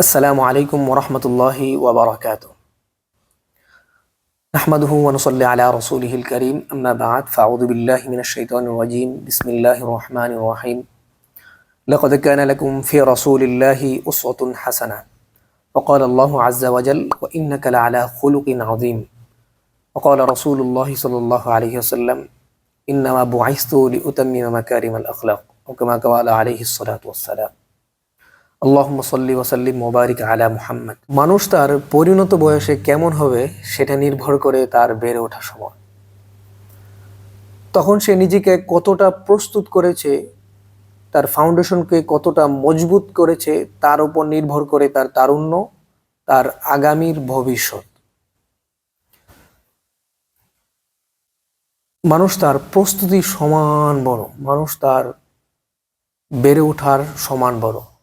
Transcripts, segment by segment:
السلام عليكم ورحمة الله وبركاته. نحمده ونصلي على رسوله الكريم. أما بعد فأعوذ بالله من الشيطان الرجيم. بسم الله الرحمن الرحيم. لقد كان لكم في رسول الله أسوة حسنة. وقال الله عز وجل وإنك لعلى خلق عظيم. وقال رسول الله صلى الله عليه وسلم إنما بعثت لأتمم مكارم الأخلاق وكما قال عليه الصلاة والسلام. মোবারিক আলা মুহাম্মদ। মানুষ তার পরিণত বয়সে কেমন হবে সেটা নির্ভর করে তার বেড়ে ওঠা সময়। তখন সে নিজেকে কতটা প্রস্তুত করেছে, তার ফাউন্ডেশনকে কতটা মজবুত করেছে, তার উপর নির্ভর করে তার তারুণ্য, তার আগামীর ভবিষ্যৎ। মানুষ তার প্রস্তুতি সমান বড়। মানুষ তার বেড়ে ওঠার সমান বড়।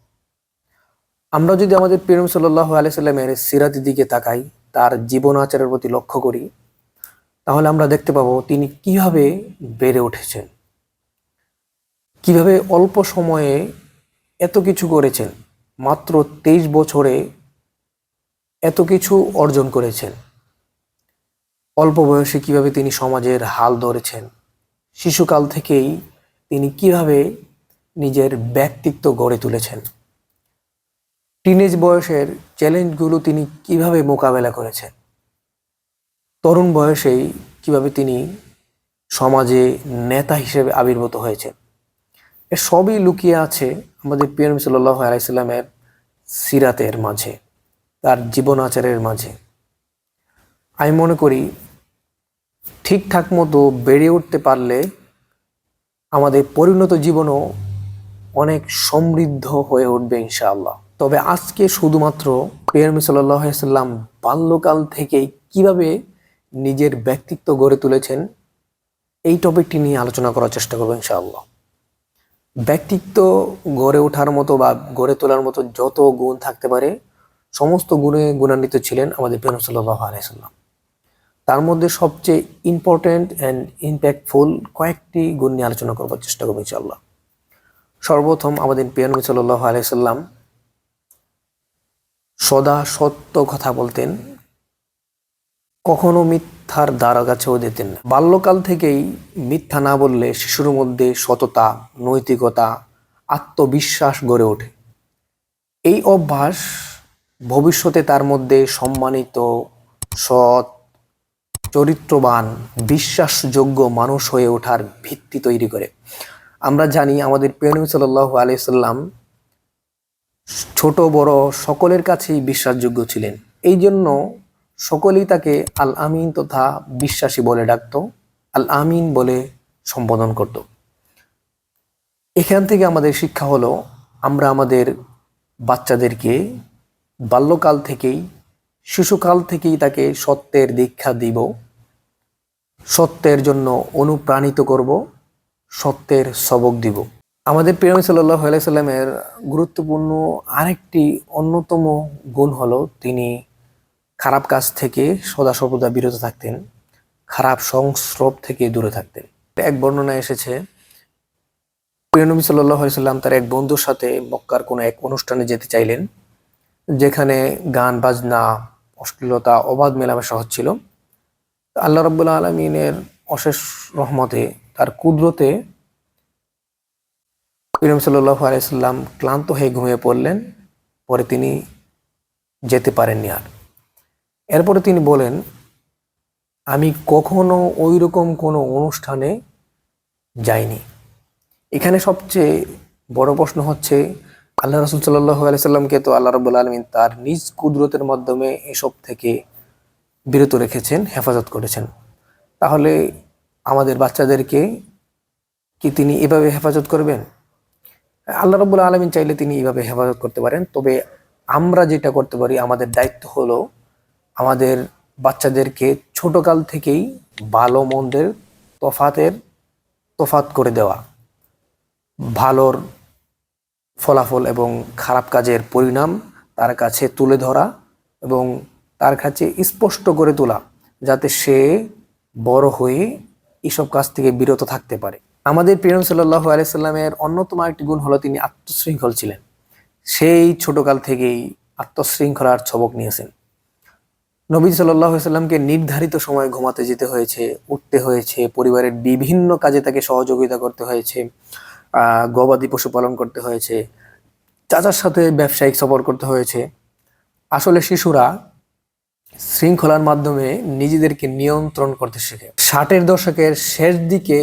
আমরা যদি আমাদের প্রেম সাল্লাহ আলাইসাল্লামের সিরাতের দিকে তাকাই, তার জীবন আচারের প্রতি লক্ষ্য করি, তাহলে আমরা দেখতে পাবো তিনি কীভাবে বেড়ে উঠেছেন। কীভাবে অল্প সময়ে এত কিছু করেছেন, মাত্র তেইশ বছরে এত কিছু অর্জন করেছেন। অল্প বয়সে কীভাবে তিনি সমাজের হাল ধরেছেন, শিশুকাল থেকেই তিনি কীভাবে নিজের ব্যক্তিত্ব গড়ে তুলেছেন। টিনেজ বয়সের চ্যালেঞ্জগুলো তিনি কীভাবে মোকাবেলা করেছেন? তরুণ বয়সেই কীভাবে তিনি সমাজে নেতা হিসেবে আবির্ভূত হয়েছেন? এ সবই লুকিয়ে আছে আমাদের পিএম সাল্লাহ আলাইসাল্লামের সিরাতের মাঝে, তার জীবন আচারের মাঝে। আমি মনে করি, ঠিকঠাক মতো বেড়ে উঠতে পারলে আমাদের পরিণত জীবনও অনেক সমৃদ্ধ হয়ে উঠবে ইনশাআল্লাহ। তবে আজকে শুধুমাত্র পেয়ারমি সাল্লাম বাল্যকাল থেকে কীভাবে নিজের ব্যক্তিত্ব গড়ে তুলেছেন, এই টপিকটি নিয়ে আলোচনা করার চেষ্টা করব ইনশাআল্লাহ। ব্যক্তিত্ব গড়ে ওঠার মতো বা গড়ে তোলার মতো যত গুণ থাকতে পারে, সমস্ত গুণে গুণান্বিত ছিলেন আমাদের পেয়ারম সাল্লাহ আলাইসাল্লাম তার মধ্যে সবচেয়ে ইম্পর্ট্যান্ট অ্যান্ড ইম্প্যাক্টফুল কয়েকটি গুণ নিয়ে আলোচনা করবার চেষ্টা করব ইনশাআল্লাহ। সর্বপ্রথম আমাদের পিয়ানবী সাল্লাহ আলাইসাল্লাম সদা সত্য কথা বলতেন। কখনো মিথ্যার দ্বারা কাছেও দিতেন না। বাল্যকাল থেকেই মিথ্যা না বললে শিশুর মধ্যে সততা, নৈতিকতা, আত্মবিশ্বাস গড়ে ওঠে। এই অভ্যাস ভবিষ্যতে তার মধ্যে সম্মানিত, সৎ, চরিত্রবান, বিশ্বাসযোগ্য মানুষ হয়ে ওঠার ভিত্তি তৈরি করে। আমরা জানি আমাদের প্রেম সাল্লাহ আলাইসাল্লাম ছোট, বড় সকলের কাছেই বিশ্বাসযোগ্য ছিলেন। এই জন্য সকলেই তাকে আল আমিন তথা বিশ্বাসী বলে ডাকত আল আমিন বলে সম্বোধন করত। এখান থেকে আমাদের শিক্ষা হলো, আমরা আমাদের বাচ্চাদেরকে বাল্যকাল থেকেই, শিশুকাল থেকেই তাকে সত্যের দীক্ষা দিব, সত্যের জন্য অনুপ্রাণিত করব, সত্যের সবক দিব। আমাদের প্রিয়ম সাল্লাহ আলাইসাল্লামের গুরুত্বপূর্ণ আরেকটি অন্যতম গুণ হলো তিনি খারাপ কাজ থেকে সদা সর্বদা বিরত থাকতেন, খারাপ সংস্রব থেকে দূরে থাকতেন। এক বর্ণনা এসেছে প্রিয়নবী সাল্লাহ আলাইসাল্লাম তার এক বন্ধুর সাথে মক্কার কোনো এক অনুষ্ঠানে যেতে চাইলেন, যেখানে গান, বাজনা, অশ্লীলতা, অবাধ মেলামেশা হচ্ছিল আল্লাহ রব্বুল্লা আলমিনের অশেষ রহমতে তার কুদরতে ইরম সাল্লাহ আলাইসাল্লাম ক্লান্ত হয়ে ঘুমিয়ে পড়লেন, পরে তিনি যেতে পারেননি আর। এরপরে তিনি বলেন, আমি কখনো ওই রকম কোনো অনুষ্ঠানে যাইনি। এখানে সবচেয়ে বড় প্রশ্ন হচ্ছে, আল্লাহ রসুল সাল্লাহ আলাইসাল্লামকে তো আল্লাহ রবুল্লা আলমিন তার নিজ কুদরতের মাধ্যমে এসব থেকে বিরত রেখেছেন, হেফাজত করেছেন। তাহলে আমাদের বাচ্চাদেরকে কি তিনি এভাবে হেফাজত করবেন? আল্লাহ রব্বুল আলমিন চাইলে তিনি এইভাবে হেফাজত করতে পারেন। তবে আমরা যেটা করতে পারি, আমাদের দায়িত্ব হলো আমাদের বাচ্চাদেরকে ছোটকাল থেকেই ভালো মন্দের তফাতের তফাত করে দেওয়া, ভালোর ফলাফল এবং খারাপ কাজের পরিণাম তার কাছে তুলে ধরা এবং তার কাছে স্পষ্ট করে তোলা, যাতে সে বড় হয়ে এসব কাজ থেকে বিরত থাকতে পারে। আমাদের প্রিয়ম সাল্লাহ আলাইসাল্লামের অন্যতম একটি গুণ হলো তিনি আত্মশৃঙ্খল ছিলেন। সেই ছোটকাল থেকেই আত্মশৃঙ্খলার ছবক নিয়েছেন। নবী সাল্লামকে নির্ধারিত সময় ঘুমাতে যেতে হয়েছে, উঠতে হয়েছে, পরিবারের বিভিন্ন কাজে তাকে সহযোগিতা করতে হয়েছে গবাদি পশু পালন করতে হয়েছে, চাচার সাথে ব্যবসায়িক সফর করতে হয়েছে। আসলে শিশুরা শৃঙ্খলার মাধ্যমে নিজেদেরকে নিয়ন্ত্রণ করতে শেখে। ষাটের দশকের শেষ দিকে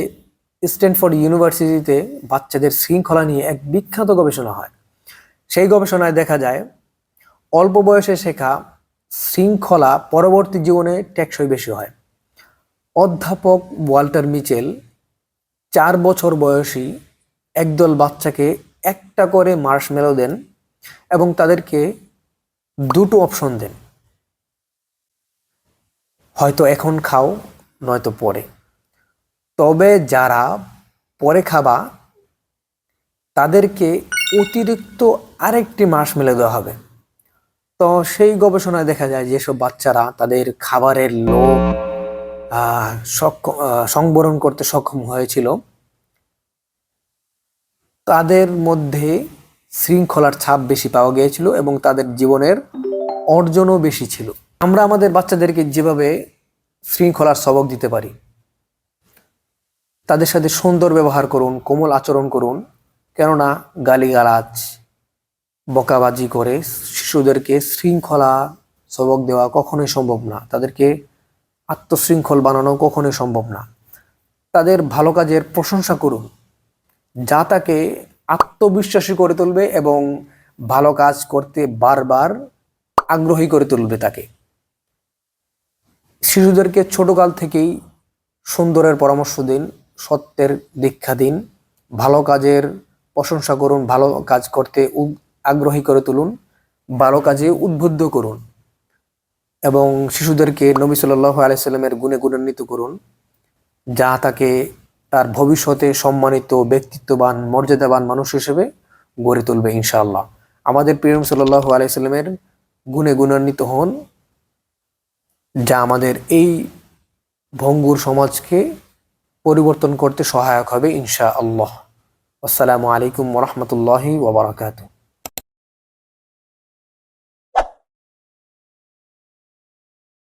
স্ট্যানফোর্ড ইউনিভার্সিটিতে বাচ্চাদের শৃঙ্খলা নিয়ে এক বিখ্যাত গবেষণা হয়। সেই গবেষণায় দেখা যায়, অল্প বয়সে শেখা শৃঙ্খলা পরবর্তী জীবনে টেকসই বেশি হয়। অধ্যাপক ওয়াল্টার মিচেল চার বছর বয়সী একদল বাচ্চাকে একটা করে মার্শমেলো দেন এবং তাদেরকে দুটো অপশন দেন। হয়তো এখন খাও, নয়তো পরে। তবে যারা পরে খাবা, তাদেরকে অতিরিক্ত আরেকটি মাস মেলে দেওয়া হবে। তো সেই গবেষণায় দেখা যায় যেসব বাচ্চারা তাদের খাবারের লোভ সংবরণ করতে সক্ষম হয়েছিল। তাদের মধ্যে শৃঙ্খলার ছাপ বেশি পাওয়া গিয়েছিল এবং তাদের জীবনের অর্জনও বেশি ছিল। আমরা আমাদের বাচ্চাদেরকে যেভাবে শৃঙ্খলার সবক দিতে পারি তাদের সাথে সুন্দর ব্যবহার করুন, কোমল আচরণ করুন, কেননা গালিগালাজ, বকাবাজি করে শিশুদেরকে শৃঙ্খলা সবক দেওয়া কখনোই সম্ভব না। তাদেরকে আত্মশৃঙ্খল বানানো কখনোই সম্ভব না। তাদের ভালো কাজের প্রশংসা করুন, যা তাকে আত্মবিশ্বাসী করে তুলবে এবং ভালো কাজ করতে বারবার আগ্রহী করে তুলবে তাকে। শিশুদেরকে ছোটকাল থেকেই সুন্দরের পরামর্শ দিন সত্যের দীক্ষা দিন। ভালো কাজের প্রশংসা করুন, ভালো কাজ করতে আগ্রহী করে তুলুন, ভালো কাজে উদ্বুদ্ধ করুন এবং শিশুদেরকে নবী সাল্লাহ আলাইসাল্লামের গুণে গুণান্বিত করুন, যা তাকে তার ভবিষ্যতে সম্মানিত, ব্যক্তিত্ববান, মর্যাদাবান মানুষ হিসেবে গড়ে তুলবে ইনশাআল্লাহ। আমাদের প্রিয়ম সাল্লাহ আলাইসাল্লামের গুণে গুণান্বিত হন, যা আমাদের এই ভঙ্গুর সমাজকে পরিবর্তন করতে সহায়ক হবে ইনশা আল্লাহ আসসালামু আলাইকুম ওরহমতুল্লাহি ওবরাকাতু